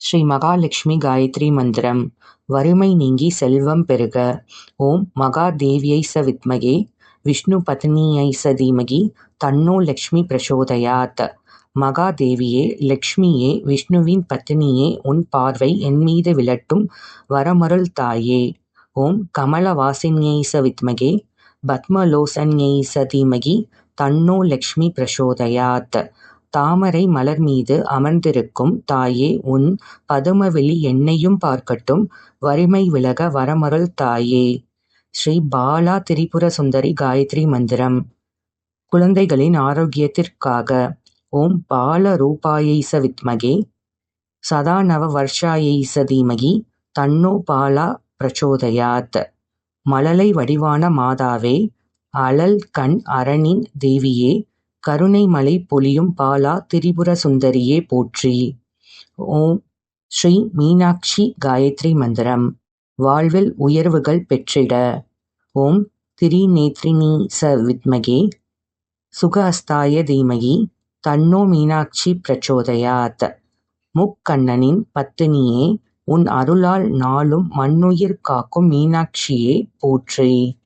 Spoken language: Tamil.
ஸ்ரீ மகாலட்சுமி காயத்ரி மந்திரம். வறுமை நீங்கி செல்வம் பெருக. ஓம் மகாதேவியை ச வித்மகே விஷ்ணு பத்னியை ச தீமகி தன்னோ லக்ஷ்மி பிரசோதயாத். மகாதேவியே லக்ஷ்மியே விஷ்ணுவின் பத்னியே உன் பார்வை என் மீது விளட்டும் வரமருள் தாயே. ஓம் கமலவாசின்யை ச வித்மகே பத்மலோசன்யை ச தீமகி தன்னோ லக்ஷ்மி பிரசோதயாத். தாமரை மலர் மீது அமர்ந்திருக்கும் தாயே உன் பதுமவிழி என்னையும் பார்க்கட்டும். வறுமை விலக வரமருள் தாயே. ஸ்ரீ பாலா திரிபுர சுந்தரி காயத்ரி மந்திரம். குழந்தைகளின் ஆரோக்கியத்திற்காக. ஓம் பால ரூபாயை வித்மகே. சதாநவ வர்ஷாயை தீமகி. தன்னோ பாலா பிரச்சோதயாத். மழலை வடிவான மாதாவே. அழல் கண் அரணின் தேவியே. கருணைமழை பொழியும் பாலா திரிபுர சுந்தரியே போற்றி. ஓம் ஸ்ரீ மீனாட்சி காயத்ரி மந்திரம். வாழ்வில் உயர்வுகள் பெற்றிட. ஓம் திரிநேத்ரிணி ச வித்மகே. சுகஹஸ்தாய தீமகி. தன்னோ மீனாட்சி பிரச்சோதயாத். முக்கண்ணனின் பத்தினியே. உன் அருளால் நாளும் மண்ணுயிர் காக்கும் மீனாட்சியே போற்றி.